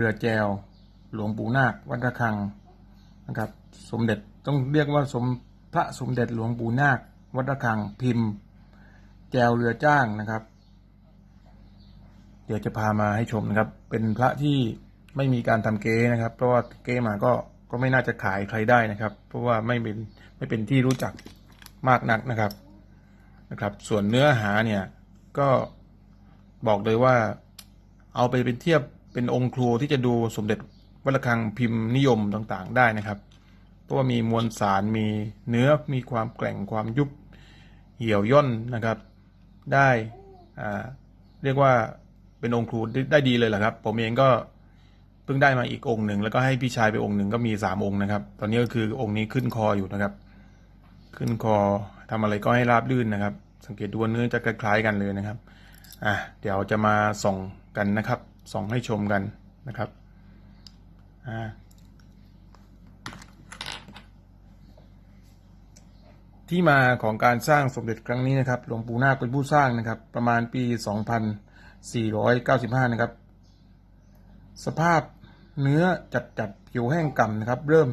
เรือแจว หลวงปู่นาควัดระฆังนะครับ สมเด็จต้องเรียกว่าสมพระสมเด็จหลวงปู่นาควัดระฆังพิมพ์ แจวเรือจ้างนะครับ เดี๋ยวจะพามาให้ชมนะครับ เป็นพระที่ไม่มีการทำเก๊นะครับ เพราะว่าเก๊มาก็ก็ไม่น่าจะขายใครได้นะครับ เพราะว่าไม่เป็นไม่เป็นที่รู้จักมากนักนะครับนะครับ ส่วนเนื้อหาเนี่ยก็บอกเลยว่าเอาไปเป็นเทียบ เป็นองค์ครูที่จะดูสมเด็จวัดระฆังพิมพ์นิยมต่างๆ ได้นะครับ เพราะว่ามีมวลสารมีเนื้อมีความแกร่งความยุบเหี่ยวย่นนะครับ ได้เรียกว่าเป็นองค์ครูได้ดีเลยแหละครับ ผมเองก็เพิ่งได้มาอีกองค์หนึ่งแล้วก็ให้พี่ชายไปองค์หนึ่งก็มีสามองค์นะครับ ตอนนี้ก็คือองค์นี้ขึ้นคออยู่นะครับ ขึ้นคอทำอะไรก็ให้ราบลื่นนะครับ สังเกตดูเนื้อจะคล้ายๆกันเลยนะครับอะเดี๋ยวจะมาส่องกันนะครับ ส่องให้ชมกันนะครับที่มาของการสร้างสมเด็จครั้งนี้นะครับหลวงปู่นาคเป็นผู้สร้างนะครับ ประมาณปี 2495 นะครับ สภาพเนื้อจัดจัดผิวแห้งก่ำนะครับ เริ่ม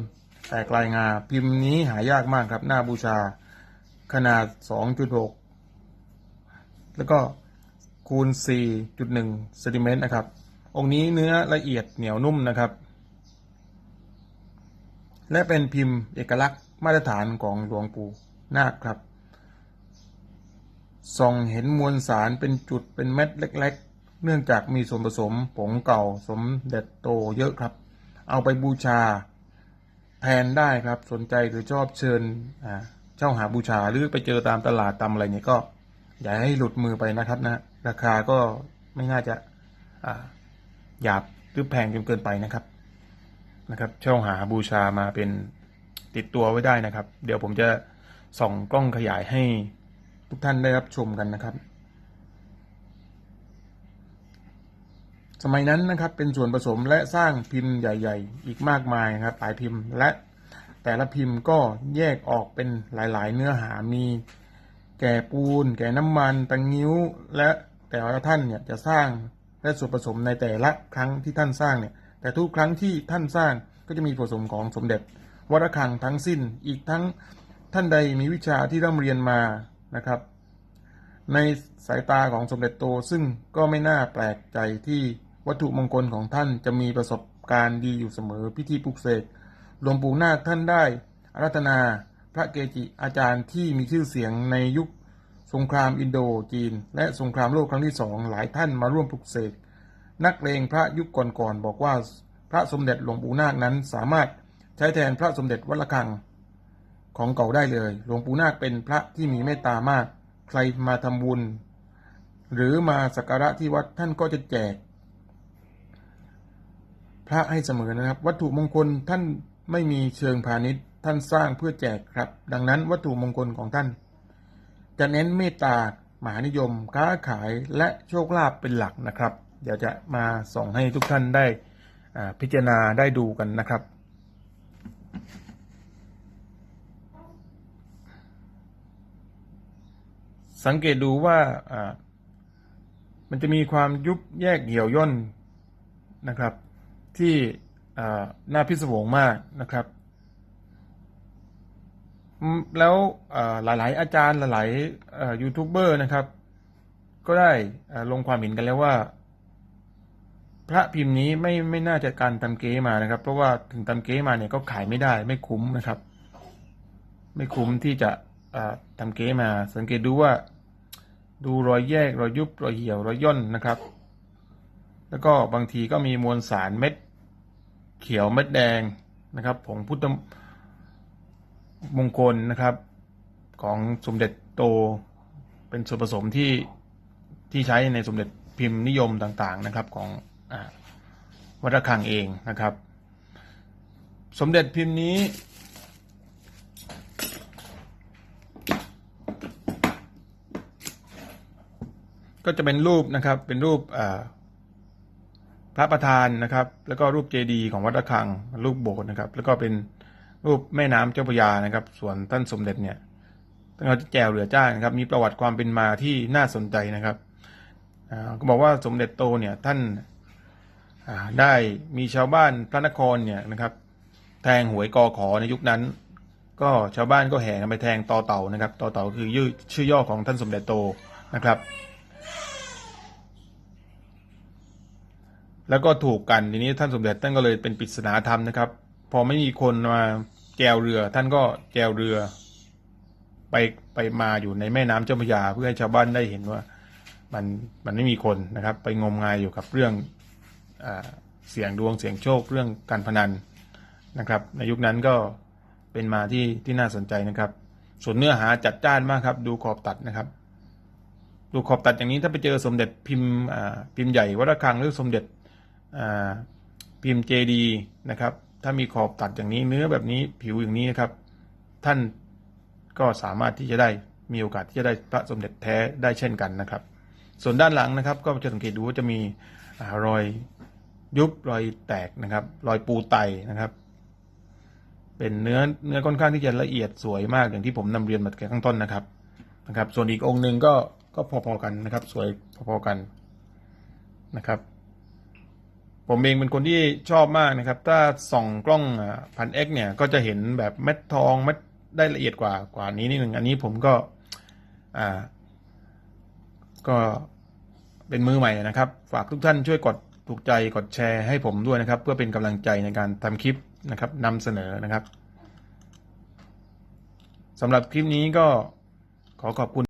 แตกลายงาพิมพ์นี้หายากมากครับ หน้าบูชาขนาด 2.6 แล้วก็คูณ 4.1เซนติเมตรนะครับ องค์นี้เนื้อละเอียดเหนียวนุ่มนะครับ และเป็นพิมพ์เอกลักษณ์มาตรฐานของหลวงปู่นาคครับ ส่องเห็นมวลสารเป็นจุดเป็นเม็ดเล็ก ๆ เนื่องจากมีส่วนผสมผงเก่าสมเด็จโตเยอะครับ เอาไปบูชาแทนได้ครับ สนใจหรือชอบเชิญเช่าหาบูชาหรือไปเจอตามตลาดตามอะไรเนี่ยก็อย่าให้หลุดมือไปนะครับนะ ราคาก็ไม่น่าจะอ่า หยาบหรือแพงจนเกินไปนะครับนะครับเช่าหาบูชามาเป็นติดตัวไว้ได้นะครับ เดี๋ยวผมจะส่องกล้องขยายให้ทุกท่านได้รับชมกันนะครับ สมัยนั้นนะครับเป็นส่วนผสมและสร้างพิมพ์ใหญ่ ๆ อีกมากมายครับหลายพิมพ์และแต่ละพิมพ์ก็แยกออกเป็นหลายๆ เนื้อหามี แก่ปูน แก่น้ำมันตังงิ้ว และแต่ละท่านเนี่ยจะสร้าง และส่วนผสมในแต่ละครั้งที่ท่านสร้างเนี่ยแต่ทุกครั้งที่ท่านสร้างก็จะมีผสมของสมเด็จวัดระฆังทั้งสิ้นอีกทั้งท่านใดมีวิชาที่ร่ำเรียนมานะครับ ในสายตาของสมเด็จโตซึ่งก็ไม่น่าแปลกใจที่วัตถุมงคลของท่านจะมีประสบการณ์ดีอยู่เสมอพิธีปลุกเสกหลวงปู่นาคท่านได้อารัตนาพระเกจิอาจารย์ที่มีชื่อเสียงในยุค สงครามอินโดจีน และสงครามโลกครั้งที่สองหลายท่านมาร่วมปลุกเสกนักเลงพระยุคก่อนๆบอกว่าพระสมเด็จหลวงปู่นาคนั้นสามารถใช้แทนพระสมเด็จวัดระฆังของเก่าได้เลย หลวงปู่นาคเป็นพระที่มีเมตตามาก ใครมาทำบุญ หรือมาสักการะที่วัดท่านก็จะแจก พระให้เสมอนะครับ วัตถุมงคลท่านไม่มีเชิงพาณิชย์ ท่านสร้างเพื่อแจกครับ ดังนั้นวัตถุมงคลของท่าน จะเน้นเมตตามหานิยม ค้าขายและโชคลาภเป็นหลักนะครับ เดี๋ยวจะมาส่งให้ทุกท่านได้พิจารณาได้ดูกันนะครับ สังเกตดูว่ามันจะมีความยุบแยกเหี่ยวย่นนะครับ ที่น่าพิศวงมากนะครับ แล้วหลาย ๆ อาจารย์หลายๆยูทูบเบอร์นะครับ ก็ได้ลงความเห็นกันแล้วว่า พระพิมพ์นี้ไม่ไม่น่าจะการทำเก๊มานะครับ เพราะว่าถึงทำเก๊มาเนี่ยก็ขายไม่ได้ ไม่คุ้มนะครับ ไม่คุ้มที่จะอ่าทำเก๊มา สังเกตดูว่า ดูรอยแยกรอยยุบรอยเหี่ยวรอยย่นนะครับ แล้วก็บางทีก็มีมวลสารเม็ด เขียวเม็ดแดงนะครับผงพุทธ มงคลนะครับ ของสมเด็จโตเป็นส่วนผสมที่ที่ใช้ในสมเด็จพิมพ์นิยมต่างๆนะครับของอวัดระฆังเองนะครับ สมเด็จพิมพ์นี้ ก็จะเป็นรูปนะครับเป็นรูปพระประธานนะครับ แล้วก็รูปเจดีย์ของวัดระฆังรูปโบสถ์นะครับ แล้วก็เป็น รูปแม่น้ำเจ้าพระยานะครับ ส่วนท่านสมเด็จเนี่ยท่านเขาแจวเหลือจ้างนะครับ มีประวัติความเป็นมาที่น่าสนใจนะครับก็บอกว่าสมเด็จโตเนี่ยท่านได้มีชาวบ้านพระนครเนี่ยนะครับ แทงหวยกอขอในยุคนั้น ก็ชาวบ้านก็แห่กันไปแทงต่อเต่านะครับต่อเต่าคือชื่อชื่อย่อของท่านสมเด็จโตนะครับ แล้วก็ถูกกันทีนี้ท่านสมเด็จท่านก็เลยเป็นปริศนาธรรมนะครับ พอไม่มีคนมาแจวเรือ ท่านก็แจวเรือ ไปไปมาอยู่ในแม่น้ำเจ้าพระยา เพื่อให้ชาวบ้านได้เห็นว่า มันมันไม่มีคนนะครับ ไปงมงายอยู่กับเรื่องอเสียงดวงเสียงโชคเรื่องการพนันนะครับ ในยุคนั้นก็เป็นมาที่ที่น่าสนใจนะครับ ส่วนเนื้อหาจัดจ้านมากครับ ดูขอบตัดนะครับ ดูขอบตัดอย่างนี้ถ้าไปเจอสมเด็จพิมพ์พิมพ์ใหญ่วัดระฆังหรือสมเด็จพิมพ์เจดีนะครับ ถ้ามีขอบตัดอย่างนี้เนื้อแบบนี้ผิวอย่างนี้นะครับ ท่านก็สามารถที่จะได้มีโอกาสที่จะได้พระสมเด็จแท้ได้เช่นกันนะครับ ส่วนด้านหลังนะครับ ก็จะสังเกตดูว่าจะมีอรอยยุบรอยแตกนะครับ รอยปูไตนะครับ เป็นเนื้อเนื้อค่อนข้างที่จะละเอียดสวยมากอย่างที่ผมนำเรียนมาแก่ข้างต้นนะครับนะครับ ส่วนอีกองค์หนึ่งก็ก็พอๆกันนะครับ สวยพอๆกันนะครับ ผมเองเป็นคนที่ชอบมากนะครับ ถ้าส่องกล้องพันเอ็กเนี่ยก็จะเห็นแบบเม็ดทองเม็ดได้ละเอียดกว่ากว่านี้นิดหนึ่งอันนี้ผมก็อ่า ก็เป็นมือใหม่นะครับ ฝากทุกท่านช่วยกดถูกใจกดแชร์ให้ผมด้วยนะครับ เพื่อเป็นกำลังใจในการทำคลิปนะครับนำเสนอนะครับสำหรับคลิปนี้ก็ขอขอบคุณ